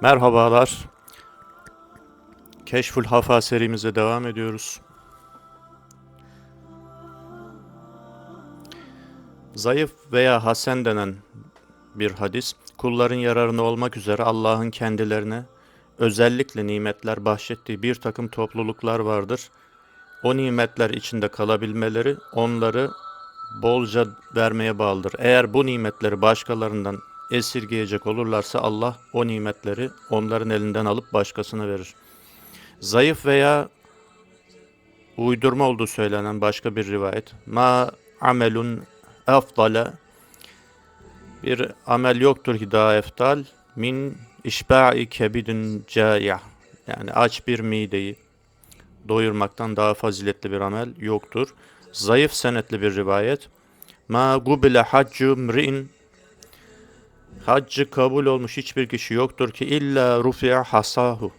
Merhabalar. Keşful Hafa serimize devam ediyoruz. Zayıf veya hasen denen bir hadis, kulların yararına olmak üzere Allah'ın kendilerine özellikle nimetler bahşettiği bir takım topluluklar vardır. O nimetler içinde kalabilmeleri onları bolca vermeye bağlıdır. Eğer bu nimetleri başkalarından esirgeyecek olurlarsa Allah o nimetleri onların elinden alıp başkasına verir. Zayıf veya uydurma olduğu söylenen başka bir rivayet. Ma amelun efdale bir amel yoktur ki daha eftal min işba'i kebidin caya yani aç bir mideyi doyurmaktan daha faziletli bir amel yoktur. Zayıf senetli bir rivayet. Ma gubile haccu mri'in Haccı kabul olmuş hiçbir kişi yoktur ki illa rufi'a hasahu.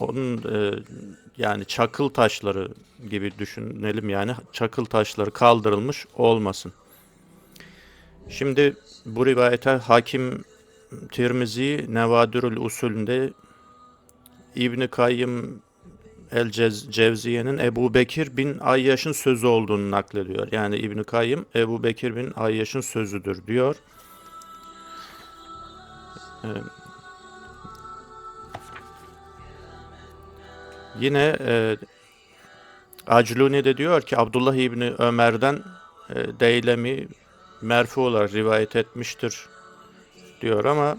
Onun e, yani çakıl taşları gibi düşünelim yani çakıl taşları kaldırılmış olmasın. Şimdi bu rivayete Hakim Tirmizi Nevadirül Usulünde İbni Kayyım El Cevziye'nin Ebu Bekir bin Ayyaş'ın sözü olduğunu naklediyor. Yani İbni Kayyım Ebu Bekir bin Ayyaş'ın sözüdür diyor. Ee, yine e, Acluni de diyor ki Abdullah İbni Ömer'den e, Deylemi merfu olarak rivayet etmiştir diyor ama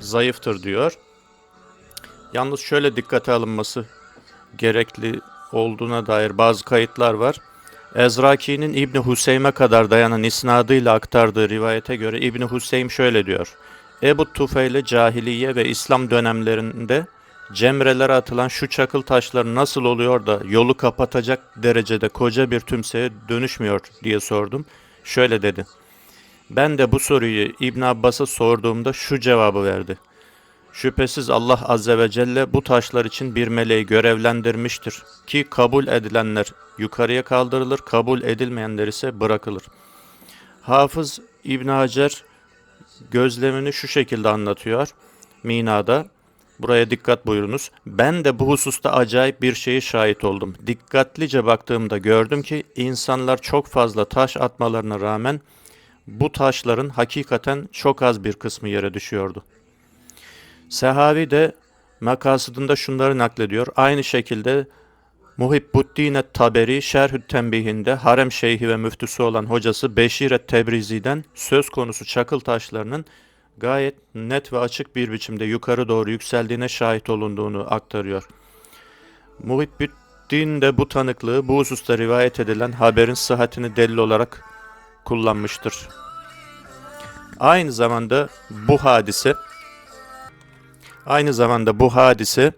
zayıftır diyor. Yalnız şöyle dikkate alınması gerekli olduğuna dair bazı kayıtlar var. Ezraki'nin İbni Hüseym'e kadar dayanan isnadıyla aktardığı rivayete göre İbni Hüseym şöyle diyor. Ebu Tufeyle cahiliye ve İslam dönemlerinde cemrelere atılan şu çakıl taşları nasıl oluyor da yolu kapatacak derecede koca bir tümseye dönüşmüyor diye sordum. Şöyle dedi. Ben de bu soruyu İbn Abbas'a sorduğumda şu cevabı verdi. Şüphesiz Allah Azze ve Celle bu taşlar için bir meleği görevlendirmiştir ki kabul edilenler yukarıya kaldırılır, kabul edilmeyenler ise bırakılır. Hafız İbn Hacer gözlemini şu şekilde anlatıyor Mina'da. Buraya dikkat buyurunuz. Ben de bu hususta acayip bir şeye şahit oldum. Dikkatlice baktığımda gördüm ki insanlar çok fazla taş atmalarına rağmen bu taşların hakikaten çok az bir kısmı yere düşüyordu. Sehavi de makasıdında şunları naklediyor. Aynı şekilde Muhibbuddin Taberi Şerhü Tembihinde harem şeyhi ve müftüsü olan hocası Beşir Tebrizi'den söz konusu çakıl taşlarının gayet net ve açık bir biçimde yukarı doğru yükseldiğine şahit olunduğunu aktarıyor. Muhibbuddin de bu tanıklığı bu hususta rivayet edilen haberin sıhhatini delil olarak kullanmıştır. Aynı zamanda bu hadise Aynı zamanda bu hadise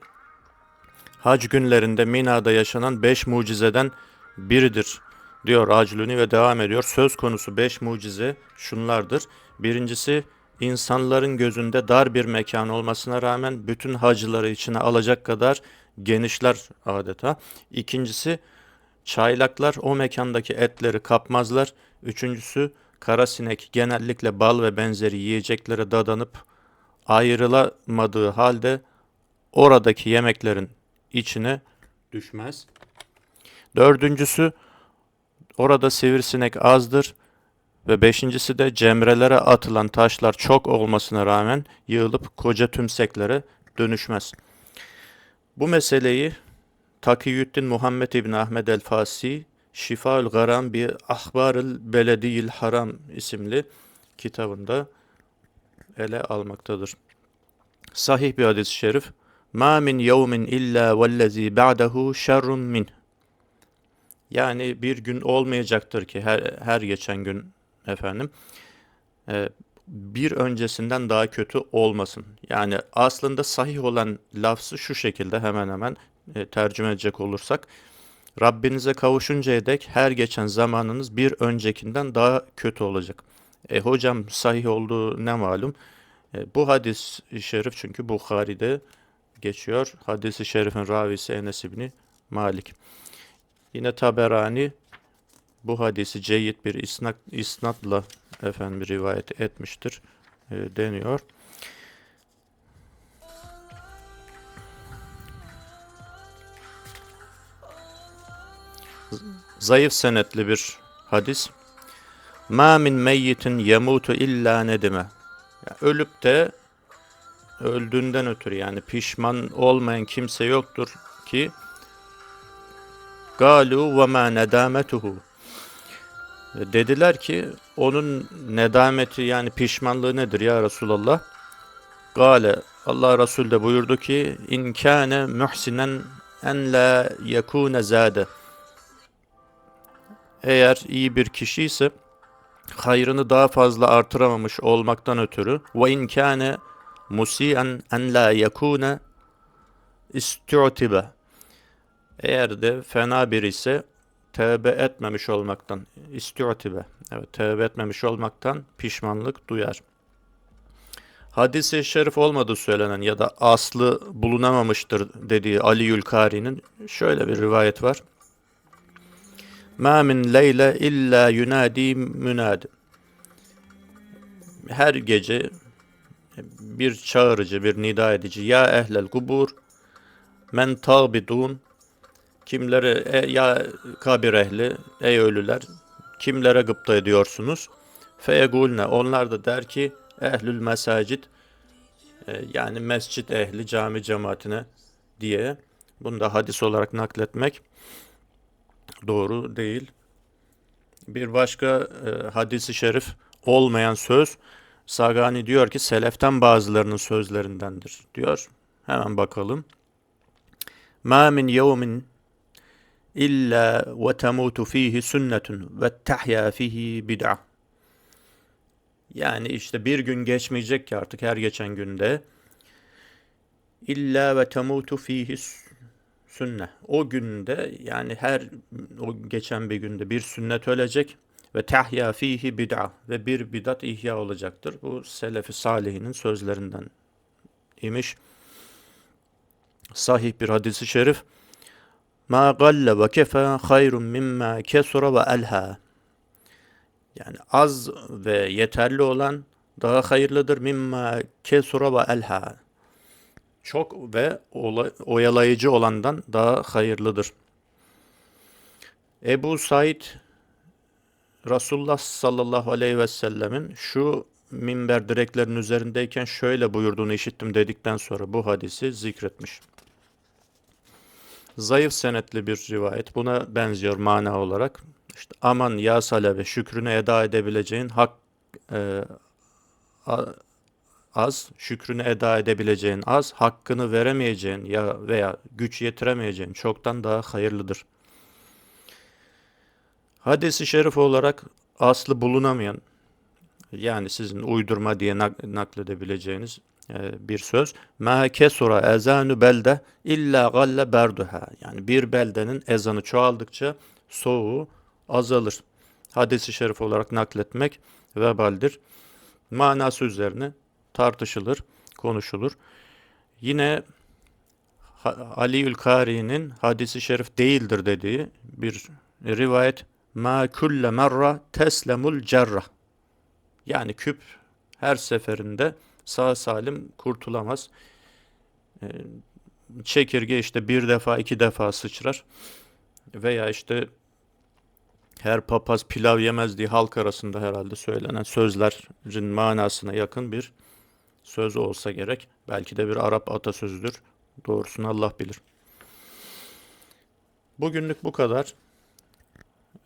hac günlerinde Mina'da yaşanan beş mucizeden biridir diyor Acluni ve devam ediyor. Söz konusu beş mucize şunlardır. Birincisi insanların gözünde dar bir mekan olmasına rağmen bütün hacıları içine alacak kadar genişler adeta. İkincisi çaylaklar o mekandaki etleri kapmazlar. Üçüncüsü kara sinek genellikle bal ve benzeri yiyeceklere dadanıp ayrılamadığı halde oradaki yemeklerin içine düşmez. Dördüncüsü orada sivrisinek azdır ve beşincisi de cemrelere atılan taşlar çok olmasına rağmen yığılıp koca tümseklere dönüşmez. Bu meseleyi Takiyüddin Muhammed İbni Ahmed el-Fasi Şifaül Garam bi Ahbarül Belediyil Haram isimli kitabında ele almaktadır. Sahih bir hadis-i şerif. Ma min yevmin illa vellezî ba'dehu şerrun min. Yani bir gün olmayacaktır ki her, her geçen gün efendim e, bir öncesinden daha kötü olmasın. Yani aslında sahih olan lafzı şu şekilde hemen hemen e, tercüme edecek olursak Rabbinize kavuşuncaya dek her geçen zamanınız bir öncekinden daha kötü olacak. E hocam sahih olduğu ne malum? E, bu hadis-i şerif çünkü Bukhari'de geçiyor. Hadis-i şerifin ravisi Enes İbni Malik. Yine Taberani bu hadisi ceyyid bir isnat, isnatla efendim rivayet etmiştir. e, deniyor. Zayıf senetli bir hadis. Ma min meyyitin yemutu illa nedime. Ya ölüp de öldüğünden ötürü yani pişman olmayan kimse yoktur ki galu ve ma nedametuhu dediler ki onun nedameti yani pişmanlığı nedir ya Resulallah? Gale Allah Resul de buyurdu ki in kâne muhsinen en la yekûne zâde eğer iyi bir kişi ise hayrını daha fazla artıramamış olmaktan ötürü ve in kâne musian en la yekûne istu'tibe eğer de fena biri ise tevbe etmemiş olmaktan istu'tibe evet tevbe etmemiş olmaktan pişmanlık duyar. Hadis-i şerif olmadığı söylenen ya da aslı bulunamamıştır dediği Ali Yülkari'nin şöyle bir rivayet var. Ma min leyle illa yunadi münad. Her gece bir çağırıcı, bir nida edici. Ya ehlel kubur men tabidun. Kimlere e, ya kabir ehli, ey ölüler, kimlere gıpta ediyorsunuz? Feyegulne. Onlar da der ki ehlül mesacid e, yani mescit ehli cami cemaatine diye bunu da hadis olarak nakletmek doğru değil. Bir başka e, hadisi şerif olmayan söz Sagani diyor ki seleften bazılarının sözlerindendir diyor. Hemen bakalım. Ma min yevmin illa ve temutu fihi sünnetun ve tahya fihi bid'a. Yani işte bir gün geçmeyecek ki artık her geçen günde illa ve temutu fihi sünne. O günde yani her o geçen bir günde bir sünnet ölecek ve tahya fihi bid'a ve bir bidat ihya olacaktır. Bu selefi salihinin sözlerinden imiş. Sahih bir hadisi şerif. Ma galle ve kefe hayrun mimma kesura ve elha. Yani az ve yeterli olan daha hayırlıdır mimma kesura ve elha çok ve oyalayıcı olandan daha hayırlıdır. Ebu Said Resulullah sallallahu aleyhi ve sellemin şu minber direklerin üzerindeyken şöyle buyurduğunu işittim dedikten sonra bu hadisi zikretmiş. Zayıf senetli bir rivayet buna benziyor mana olarak. İşte aman ya salebe şükrünü eda edebileceğin hak e, a, az, şükrünü eda edebileceğin az, hakkını veremeyeceğin ya veya güç yetiremeyeceğin çoktan daha hayırlıdır. Hadis-i şerif olarak aslı bulunamayan, yani sizin uydurma diye nak nakledebileceğiniz e, bir söz. Ma kesura ezanu belde illa galle berduha. Yani bir beldenin ezanı çoğaldıkça soğuğu azalır. Hadis-i şerif olarak nakletmek vebaldir. Manası üzerine tartışılır, konuşulur. Yine Ali Ülkari'nin hadisi şerif değildir dediği bir rivayet ma kulle merra teslemul cerrah. Yani küp her seferinde sağ salim kurtulamaz. Ee, çekirge işte bir defa iki defa sıçrar veya işte her papaz pilav yemez diye halk arasında herhalde söylenen sözlerin manasına yakın bir söz olsa gerek. Belki de bir Arap atasözüdür. Doğrusunu Allah bilir. Bugünlük bu kadar.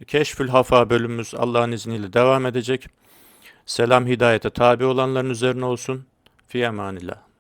Keşfül Hafa bölümümüz Allah'ın izniyle devam edecek. Selam hidayete tabi olanların üzerine olsun. Fi emanillah.